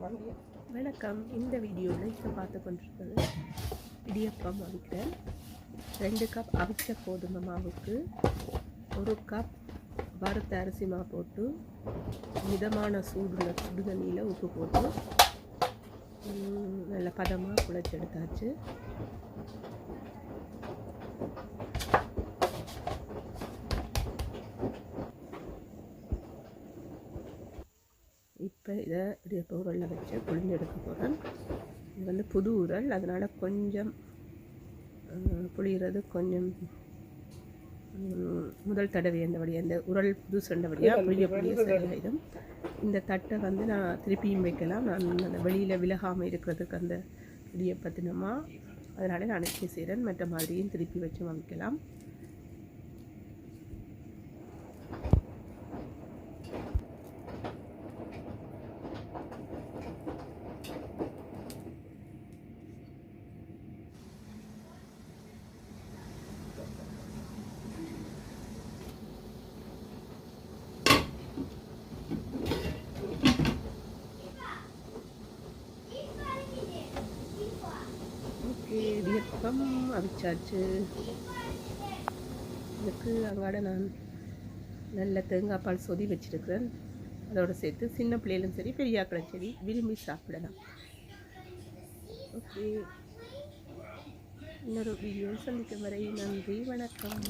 வணக்கம். இந்த வீடியோவில் இப்போ பார்த்து கொண்டிருக்கிறது இடியப்பம் அவிக்கிறேன் ரெண்டு கப் அவிச்ச கோதுமை மாவுக்கு ஒரு கப் வறுத்த அரிசி மாவு போட்டு மிதமான சூடுல சுடு தண்ணியில் உப்பு போட்டு நல்ல பதமாக குழைச்சி இப்போ இதை இடியப்ப உரலில் வச்சு புழிஞ்சு எடுக்க போகிறேன். இது வந்து புது உரல். அதனால் கொஞ்சம் அஹ், புளியறது கொஞ்சம் முதல் தடவை அந்த உரல் புது சொன்னபடியாக புளிய புளிய சரியாயிடும். இந்த தட்டை வந்து நான் திருப்பியும் வைக்கலாம். நான் அந்த வெளியில் விலகாமல் இருக்கிறதுக்கு அந்த இடியப்பத்தினமா அதனால் நான் நிச்சயம் செய்கிறேன் மற்ற மாதிரியும் திருப்பி வச்சு வைக்கலாம் இடியப்பம் அவிச்சாச்சு. இதுக்கு அங்காட நான் நல்ல தேங்காய் பால் சொதி வச்சிருக்கிறேன். அதோட சேர்த்து சின்ன பிள்ளைகளும் சரி பெரியாக்களும் சரி விரும்பி சாப்பிடலாம். ஓகே. இன்னொரு வீடியோ சந்திக்கும் வரை நன்றி வணக்கம்.